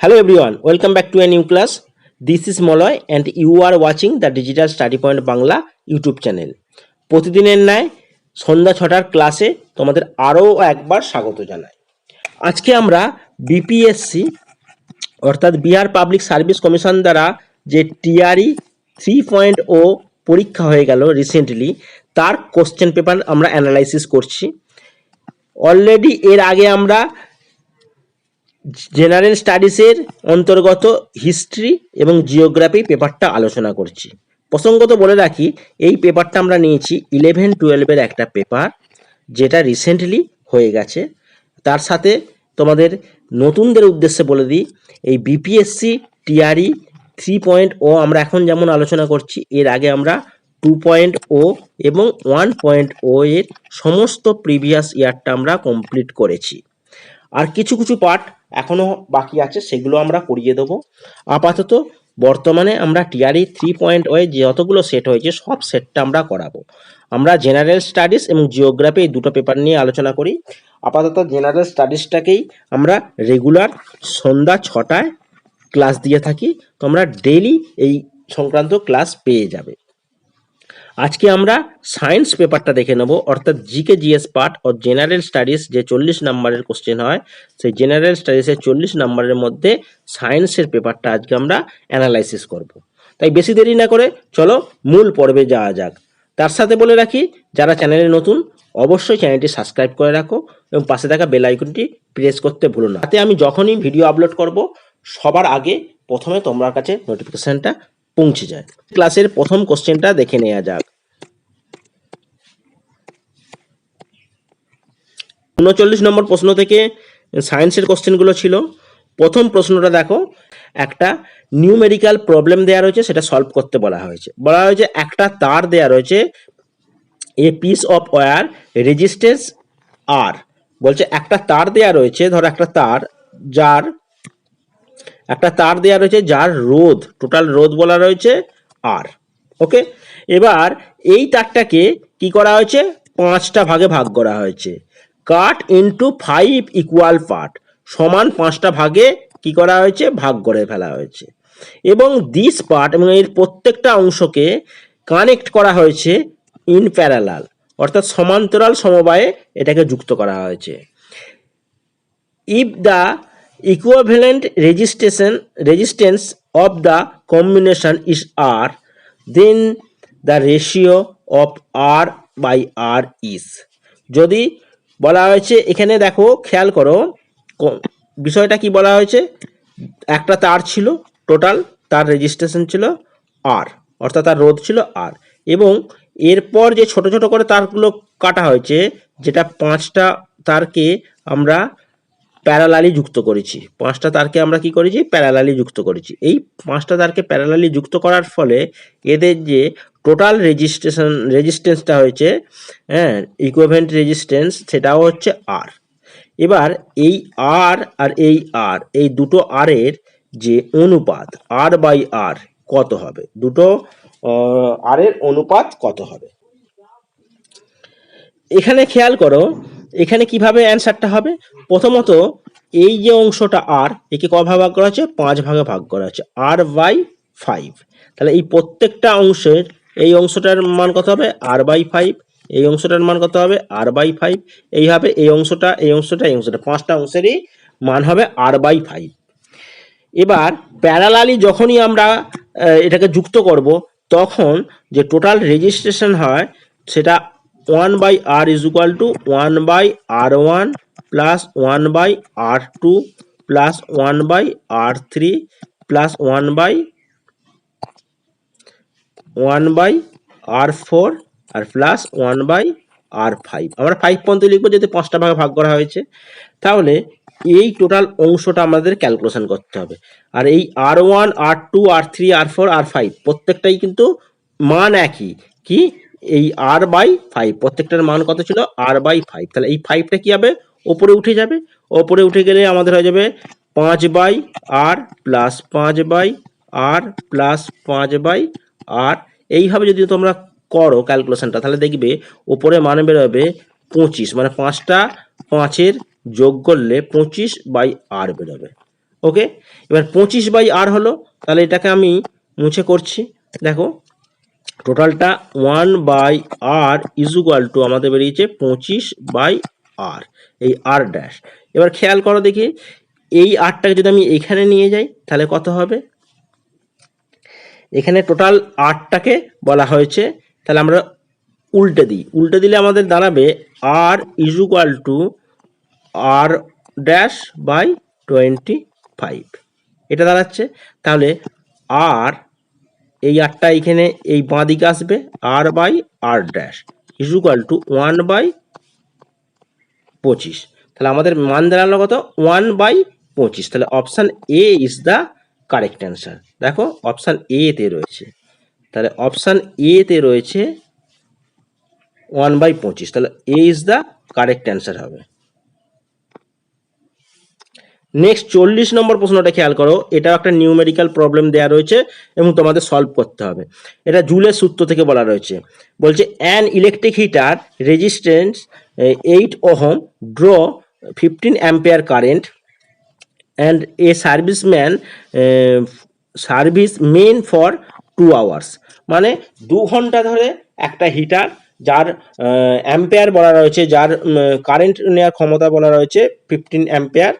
Hello everyone, welcome back to a new class. This is Moloy and you are watching the Digital Study Point Bangla YouTube channel প্রতিদিনের ন্যায় সন্ধ্যা ছটার ক্লাসে তোমাদের আরও একবার স্বাগত জানাই। আজকে আমরা বিপিএসসি অর্থাৎ বিহার পাবলিক সার্ভিস কমিশন দ্বারা যে টিআরই থ্রি পয়েন্ট ও পরীক্ষা হয়ে গেল রিসেন্টলি তার কোশ্চেন পেপার আমরা অ্যানালাইসিস করছি। অলরেডি এর আগে আমরা জেনারেল স্টাডিজের অন্তর্গত হিস্ট্রি এবং জিওগ্রাফি পেপারটা আলোচনা করছি। প্রসঙ্গত বলে রাখি, এই পেপারটা আমরা নিয়েছি ইলেভেন টুয়েলভের একটা পেপার, যেটা রিসেন্টলি হয়ে গেছে। তার সাথে তোমাদের নতুনদের উদ্দেশ্যে বলে দিই, এই BPSC TRE three point o আমরা এখন যেমন আলোচনা করছি, এর আগে আমরা টু পয়েন্ট ও এবং ওয়ান পয়েন্ট ও এর সমস্ত প্রিভিয়াস ইয়ারটা আমরা কমপ্লিট করেছি। আর কিছু কিছু পার্ট এখনও বাকি আছে, সেগুলো আমরা করিয়ে দেবো। আপাতত বর্তমানে আমরা টিআরই থ্রি পয়েন্ট ওয়ে যতগুলো সেট হয়েছে, সব সেটটা আমরা করাবো। আমরা জেনারেল স্টাডিজ এবং জিওগ্রাফি এই দুটো পেপার নিয়ে আলোচনা করি। আপাতত জেনারেল স্টাডিজটাকেই আমরা রেগুলার সন্ধ্যা ছটায় ক্লাস দিয়ে থাকি। তোমরা ডেলি এই সংক্রান্ত ক্লাস পেয়ে যাবে। আজকে আমরা সায়েন্স পেপারটা দেখে নেব, অর্থাৎ জিকে জিএস পার্ট ও জেনারেল স্টাডিজ যে চল্লিশ নাম্বারের কোশ্চেন হয়, সেই জেনারেল স্টাডিজের চল্লিশ নাম্বারের মধ্যে সায়েন্সের পেপারটা আজকে আমরা অ্যানালাইসিস করব। তাই বেশি দেরি না করে চলো মূল পর্বে যাওয়া যাক। তার সাথে বলে রাখি, যারা চ্যানেলে নতুন, অবশ্যই চ্যানেলটি সাবস্ক্রাইব করে রাখো এবং পাশে থাকা বেল প্রেস করতে ভুলো না। তাতে আমি যখনই ভিডিও আপলোড করব, সবার আগে প্রথমে তোমার কাছে নোটিফিকেশনটা পৌঁছে যায়। ক্লাসের প্রথম কোশ্চেনটা দেখে নেওয়া যাক। উনচল্লিশ নম্বর প্রশ্ন থেকে সায়েন্সের কোশ্চেনগুলো ছিল। প্রথম প্রশ্নটা দেখো, একটা নিউমেরিক্যাল প্রবলেম দেওয়া রয়েছে, সেটা সলভ করতে বলা হয়েছে। বলা হয়েছে একটা তার দেওয়া রয়েছে a piece of wire resistance R বলছে একটা তার দেওয়া রয়েছে, ধরো একটা তার, যার একটা তার দেওয়া রয়েছে যার রোধ টোটাল রোধ বলা রয়েছে আর ওকে এবার এই তারটাকে কি করা হয়েছে? পাঁচটা ভাগে ভাগ করা হয়েছে। Cut into five equal part সমান পাঁচটা ভাগে কি করা হয়েছে? ভাগ করে ফেলা হয়েছে। এবং দিস পার্ট এবং এর প্রত্যেকটা অংশকে কানেক্ট করা হয়েছে ইন প্যারালাল অর্থাৎ সমান্তরাল সমবায়ে এটাকে যুক্ত করা হয়েছে। If the equivalent registration, resistance of the combination is r, then the ratio of r by r is. যদি বলা হয়েছে, এখানে দেখো, খেয়াল করো বিষয়টা কি বলা হয়েছে? একটা তার ছিল টোটাল তার রেজিস্ট্রেশন ছিল আর অর্থাৎ তার রোধ ছিল আর এবং এরপর যে ছোট ছোট করে তারগুলো কাটা হয়েছে, যেটা পাঁচটা তারকে আমরা প্যারালালি যুক্ত করেছি। পাঁচটা তারকে আমরা কি করেছি? প্যারালালি যুক্ত করেছি। এই পাঁচটা তারকে প্যারালালি যুক্ত করার ফলে এদের যে টোটাল রেজিস্ট্রেশন, রেজিস্ট্যান্সটা হয়েছে হ্যাঁ ইকুইভেন্ট রেজিস্ট্যান্স সেটাও হচ্ছে আর এবার এই আর আর এই আর এই দুটো আর এর যে অনুপাত আর বাই আর কত হবে? দুটো আর এর অনুপাত কত হবে? এখানে খেয়াল করো এখানে কীভাবে অ্যান্সারটা হবে? প্রথমত, এই যে অংশটা আর একে ক ভাগ করা হচ্ছে? পাঁচ ভাগে ভাগ করা হচ্ছে। আর বাই ফাইভ তাহলে এই প্রত্যেকটা অংশের এই অংশটার মান কত হবে? আর বাই ফাইভ এই অংশটার মান কত হবে? আর বাই ফাইভ এইভাবে এই অংশটা এই অংশটা এই অংশটা। পাঁচটা অংশেরই মান হবে আর বাই ফাইভ এবার প্যারালালি যখনই আমরা এটাকে যুক্ত করব, তখন যে টোটাল রেজিস্ট্রেশন হয়, সেটা one by R is equal to one by R one plus one by R two plus one by R three plus one by one by R four R plus one by R five. আমরা five পর্যন্ত লিখব, যেহেতু পাঁচটা ভাগে ভাগ করা হয়েছে। তাহলে এই টোটাল অংশটা আমাদের ক্যালকুলেশন করতে হবে। আর এই R one, R two, R three, R four, R five প্রত্যেকটাই কিন্তু মান একই। কি? এই আর বাই ফাইভ প্রত্যেকটার মান কত ছিল? আর বাই ফাইভ তাহলে এই ফাইভটা কি হবে? ওপরে উঠে যাবে। ওপরে উঠে গেলে আমাদের হয়ে যাবে পাঁচ বাই আর প্লাস পাঁচ বাই আর প্লাস পাঁচ বাই আর এইভাবে যদি তোমরা করো ক্যালকুলেশনটা তাহলে দেখবে ওপরে মান বেরোবে পঁচিশ। মানে পাঁচটা পাঁচের যোগ করলে পঁচিশ বাই আর বেরোবে। ওকে এবার পঁচিশ বাই আর হলো, তাহলে এটাকে আমি মুছে করছি। দেখো টোটালটা one by R equal to আমাদের বেরিয়েছে পঁচিশ বাই আর, এই আর ড্যাশ। এবার খেয়াল করো দেখি, এই আরটাকে যদি আমি এখানে নিয়ে যাই, তাহলে কত হবে? এখানে টোটাল আটটাকে বলা হয়েছে, তাহলে আমরা উল্টে দিই। উল্টে দিলে আমাদের দাঁড়াবে R equal to R dash by twenty five. এটা দাঁড়াচ্ছে। তাহলে আর এই আটটা এখানে এই বাঁ দিকে আসবে, R by, R dash equal to one by পঁচিশ। তাহলে আমাদের মান দাঁড়াল কত? ওয়ান বাই পঁচিশ। তাহলে option A is the correct answer দেখো অপশান এ তে রয়েছে। তাহলে অপশান এ তে রয়েছে ওয়ান বাই পঁচিশ। তাহলে A is the correct answer হবে। নেক্সট চল্লিশ নম্বর প্রশ্নটা খেয়াল করো, এটাও একটা নিউমেরিক্যাল প্রবলেম দেওয়া রয়েছে এবং তোমাদের সলভ করতে হবে। এটা জুলের সূত্র থেকে বলা রয়েছে। বলছে an electric heater resistance eight ohm draw fifteen ampere current and a serviceman service men for two hours মানে দু ঘণ্টা ধরে একটা হিটার যার অ্যাম্পেয়ার বলা রয়েছে, যার কারেন্ট নেওয়ার ক্ষমতা বলা রয়েছে ফিফটিন অ্যাম্পেয়ার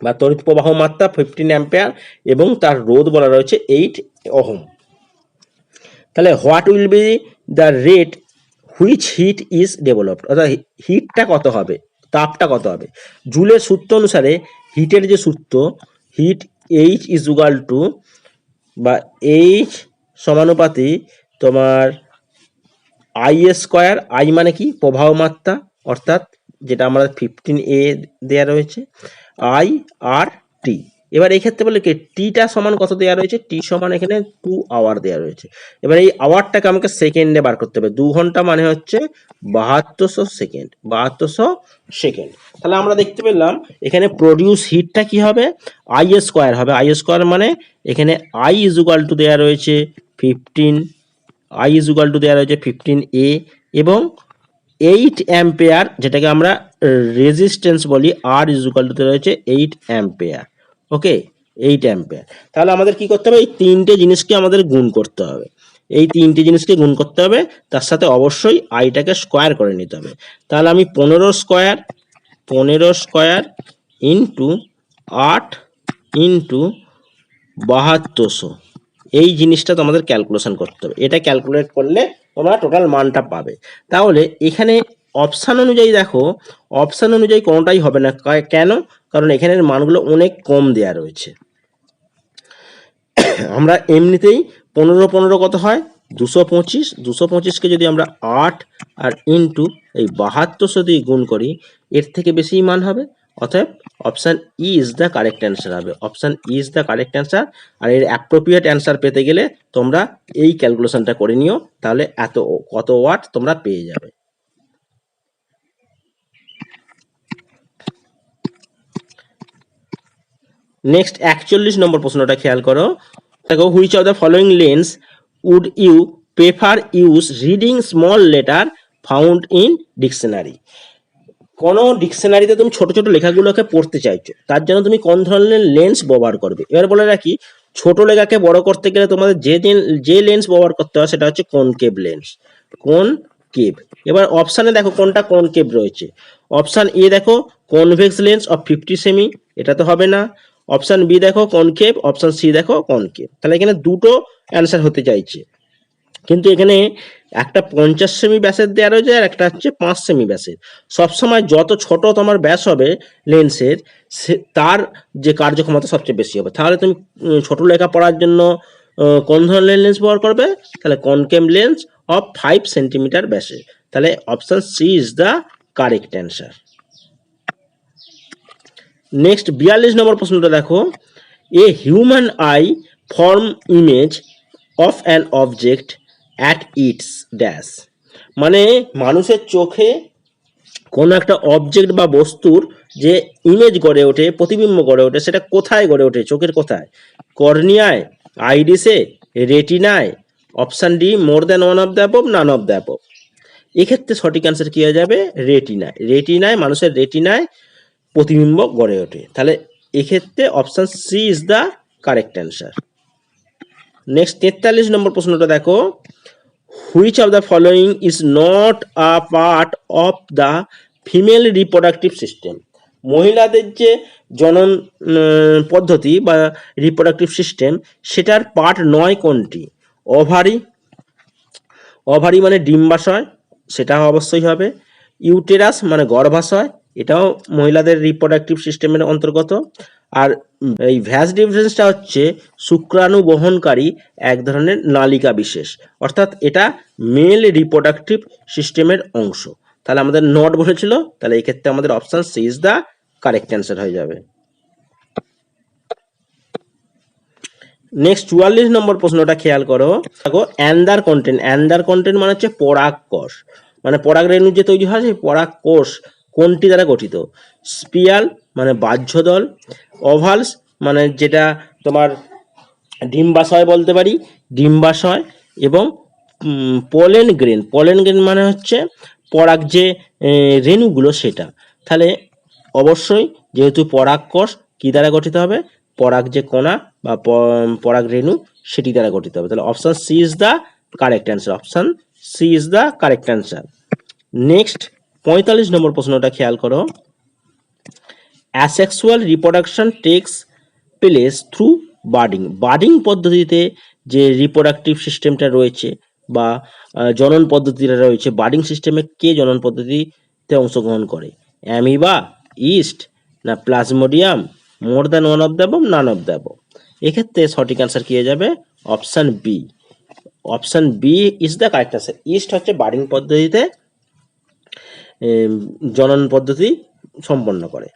বা তড়িৎ প্রবাহ মাত্রা ফিফটিন অ্যাম্পেয়ার এবং তার রোধ বলা রয়েছে এইট অহম তাহলে what will be the rate which heat is developed অর্থাৎ হিটটা কত হবে? তাপটা কত হবে? জুলের সূত্র অনুসারে হিটের যে সূত্র heat H is equal to বা এইচ সমানুপাতি তোমার আই স্কোয়ার আই মানে কি? প্রবাহ মাত্রা, অর্থাৎ যেটা আমরা ফিফটিন এ দেওয়া রয়েছে আই আর টি এবার এই ক্ষেত্রে বলে কি টিটা সমান কত দেওয়া রয়েছে? টি সমান এখানে টু আওয়ার দেওয়া রয়েছে। এবার এই আওয়ারটাকে আমাকে সেকেন্ডে বার করতে হবে। দু ঘণ্টা মানে হচ্ছে বাহাত্তরশো সেকেন্ড বাহাত্তরশো সেকেন্ড তাহলে আমরা দেখতে পেলাম, এখানে প্রডিউস হিটটা কি হবে? আই স্কোয়ার হবে। আই স্কোয়ার মানে এখানে আই ইজুকাল টু দেওয়া রয়েছে ফিফটিন আই ইজুকাল টু দেওয়া রয়েছে ফিফটিন এ এবং এইট অ্যাম্পেয়ার যেটাকে আমরা রেজিস্ট্যান্স বলি আর ইজুকাল টু রয়েছে eight ampere okay eight ampere তাহলে আমাদের কি করতে হবে? এই তিনটে জিনিসকে আমাদের গুণ করতে হবে। এই তিনটে জিনিসকে গুণ করতে হবে, তার সাথে অবশ্যই আইটাকে স্কোয়ার করে নিতে হবে। তাহলে আমি পনেরো স্কোয়ার পনেরো স্কোয়ার ইন্টু আট ইন্টু বাহাত্তরশো। এই জিনিসটা তোমাদের ক্যালকুলেশন করতে হবে। এটা ক্যালকুলেট করলে তোমরা টোটাল মানটা পাবে। তাহলে এখানে অপশান অনুযায়ী দেখো অপশান অনুযায়ী কোনোটাই হবে না। কেন? কারণ এখানের মানগুলো অনেক কম দেয়া রয়েছে। আমরা এমনিতেই পনেরো পনেরো কত হয়? দুশো পঁচিশ। দুশো পঁচিশকে যদি আমরা আট আর ইন্টু এই বাহাত্তরশো দিয়ে গুণ করি, এর থেকে বেশি মান হবে। অতএব option E is the correct answer হবে। Option E is the correct answer আর এর অ্যাপ্রোপ্রিয়েট অ্যান্সার পেতে গেলে তোমরা এই ক্যালকুলেশনটা করে নিও, তাহলে এত, কত ওয়াট তোমরা পেয়ে যাবে। নেক্সট একচল্লিশ নম্বর প্রশ্নটা খেয়াল করো। দেখো which of the following lens would you prefer use reading small letter found in dictionary কোনো ডিকশনারিতে তুমি ছোট ছোট লেখাগুলোকে পড়তে চাইছো, তার জন্য তুমি কোন ধরনের লেন্স ব্যবহার করবে? এবার বলে রাখি, ছোট লেখাকে বড় করতে গেলে তোমাদের যে যে- লেন্স ব্যবহার করতে হয় সেটা হচ্ছে কোন কনকেভ লেন্স কোন কেভ এবার অপশানে দেখো কোনটা কোন কেভ রয়েছে। অপশান এ দেখো convex lens of fifty semi এটা তো হবে না। অপশান বি দেখো কনকেভ অপশান সি দেখো কনকেভ তাহলে এখানে দুটো অ্যান্সার হতে চাইছে। কিন্তু এখানে একটা পঞ্চাশ সেমি ব্যাসের দেওয়া রয়েছে আর একটা হচ্ছে পাঁচ সেমি ব্যাসের সবসময় যত ছোট তোমার ব্যাস হবে লেন্সের সে তার যে কার্যক্ষমতা সবচেয়ে বেশি হবে। তাহলে তুমি ছোট লেখা পড়ার জন্য কোন ধরনের লেন্স ব্যবহার করবে? তাহলে concave lens of five centimeter ব্যাসে তাহলে option C is the correct answer next বিয়াল্লিশ নম্বর প্রশ্নটা দেখো। A human eye form image of an object at its dash মানে মানুষের চোখে কোনো একটা অবজেক্ট বা বস্তুর যে ইমেজ গড়ে ওঠে, প্রতিবিম্ব গড়ে ওঠে, সেটা কোথায় গড়ে ওঠে? চোখের কোথায়? কর্নিয়ায় আইরিসে রেটিনায় option D more than one of the none of the এক্ষেত্রে সঠিক অ্যান্সার কী হয়ে যাবে? রেটিনায় রেটিনায় মানুষের রেটিনায় প্রতিবিম্ব গড়ে ওঠে। তাহলে এক্ষেত্রে option C is the correct answer next তেতাল্লিশ নম্বর প্রশ্নটা দেখো। Which of the following is not a part of the female reproductive system মহিলাদের যে জনন পদ্ধতি বা রিপ্রোডাক্টিভ সিস্টেম সেটার পার্ট নয় কোনটি? ওভারি ওভারি মানে ডিম্বাশয়, সেটা অবশ্যই হবে। ইউটেরাস মানে গর্ভাশয়, এটাও মহিলাদের রিপ্রোডাক্টিভ সিস্টেমের অন্তর্গত। আর এই ভ্যাস ডিফারেন্সটা হচ্ছে শুক্রাণু বহনকারী এক ধরনের নালিকা বিশেষ। অর্থাৎ এটা মেল রিপ্রোডাক্টিভ সিস্টেমের অংশ। তাহলে আমাদের নট বসেছিল তাহলে এই ক্ষেত্রে আমাদের option C is the correct answer হয়ে যাবে। নেক্সট চুয়াল্লিশ নম্বর প্রশ্নটা খেয়াল করো। দেখো, অ্যান্ডার কন্টেন্ট। অ্যান্ডার কন্টেন্ট মানে হচ্ছে পরাগ কোষ মানে পরাগ রেণু যে তৈরি হয়, সেই পরাগ কোষ কোনটি দ্বারা গঠিত? স্পিয়াল মানে বাহ্য দল ওভালস মানে যেটা তোমার ডিম্বাশয় বলতে পারি, ডিম্বাশয় এবং পলেন গ্রেন পলেন গ্রেন মানে হচ্ছে পরাগ যে রেণুগুলো সেটা। তাহলে অবশ্যই যেহেতু পরাগ কোষ, কী দ্বারা গঠিত হবে? পরাগ যে কণা বা পরাগ রেণু, সেটি দ্বারা গঠিত হবে। তাহলে option C is the correct answer option C is the correct answer next পঁয়তাল্লিশ নম্বর প্রশ্নটা খেয়াল করো। Asexual reproduction takes place through budding budding পদ্ধতিতে যে রিপ্রোডাক্টিভ সিস্টেমটা রয়েছে বা জনন পদ্ধতিটা রয়েছে বার্ডিং সিস্টেমে কে জনন পদ্ধতিতে অংশগ্রহণ করে? অ্যামিবা, ইস্ট, না plasmodium, more than one of the none of the এক্ষেত্রে সঠিক অ্যান্সার কি হয়ে যাবে? Option B option B is the correct answer yeast হচ্ছে বার্ডিং পদ্ধতিতে জনন পদ্ধতি সম্পন্ন করে।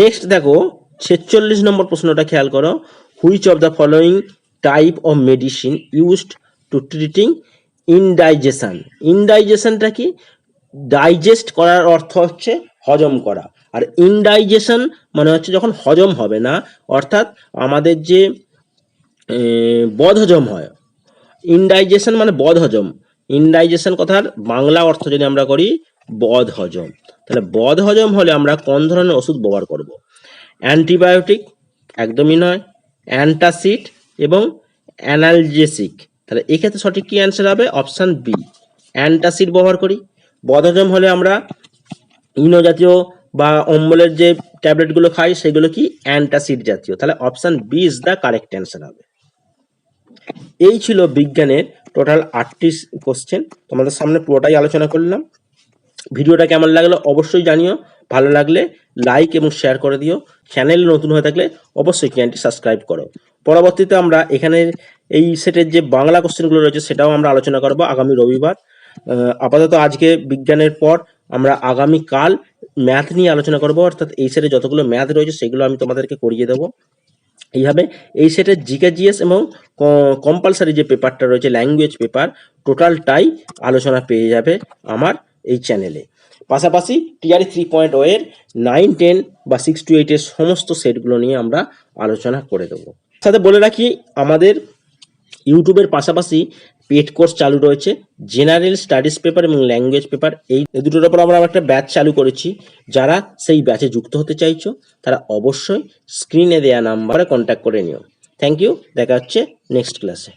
নেক্সট দেখো, ছেচল্লিশ নম্বর প্রশ্নটা খেয়াল করো। Which of the following type of medicine used to treating indigestion ইনডাইজেশনটা কি? ডাইজেস্ট করার অর্থ হচ্ছে হজম করা। আর ইনডাইজেশন মানে হচ্ছে যখন হজম হবে না, অর্থাৎ আমাদের যে বদহজম হয়। ইনডাইজেশন মানে বদহজম। ইনডাইজেশন কথার বাংলা অর্থ যদি আমরা করি বদ হজম তাহলে বদ হজম হলে আমরা কোন ধরনের ওষুধ ব্যবহার করব? অ্যান্টিবায়োটিক একদমই নয়, অ্যান্টাসিড এবং অ্যানালজেসিক। তাহলে এক্ষেত্রে সঠিক কি অ্যান্সার হবে? অপশান বি, অ্যান্টাসিড ব্যবহার করি। বদহজম হলে আমরা ইনো জাতীয় বা অম্বলের যে ট্যাবলেটগুলো খাই, সেগুলো কি? অ্যান্টাসিড জাতীয়। তাহলে option B is the correct answer হবে। এই ছিল বিজ্ঞানের টোটাল আটটি কোশ্চেন তোমাদের সামনে পুরোটাই আলোচনা করলাম। ভিডিওটা কেমন লাগল অবশ্যই জানিও। ভালো লাগলে লাইক এবং শেয়ার করে দিও। চ্যানেল নতুন হয়ে থাকলে অবশ্যই চ্যানেলটি সাবস্ক্রাইব করো। পরবর্তীতে আমরা এখানে এই সেটের যে বাংলা কোশ্চেনগুলো রয়েছে সেটাও আমরা আলোচনা করব আগামী রবিবার। আপাতত আজকে বিজ্ঞানের পর আমরা আগামী কাল ম্যাথ নিয়ে আলোচনা করব। অর্থাৎ এই সেটে যতগুলো ম্যাথ রয়েছে সেগুলো আমি তোমাদেরকে করিয়ে দেবো। এইভাবে এই সেটের জিকে জিএস এবং কম্পালসারি যে পেপারটা রয়েছে ল্যাঙ্গুয়েজ পেপার টোটালটাই আলোচনা পেয়ে যাবে আমার। এই চ্যানেলে পাশাপাশি টিআরই থ্রি পয়েন্ট ওয়ের নাইন টেন বা সিক্স টু এইটের সমস্ত সেটগুলো নিয়ে আমরা আলোচনা করে দেবো। সাথে বলে রাখি, আমাদের ইউটিউবের পাশাপাশি পেড কোর্স চালু রয়েছে জেনারেল স্টাডিজ পেপার এবং ল্যাঙ্গুয়েজ পেপার এই দুটোর উপর আমরা একটা ব্যাচ চালু করেছি। যারা সেই ব্যাচে যুক্ত হতে চাইছো, তারা অবশ্যই স্ক্রিনে দেওয়া নাম্বারে কন্ট্যাক্ট করে নিও। থ্যাংক ইউ দেখা হচ্ছে নেক্সট ক্লাসে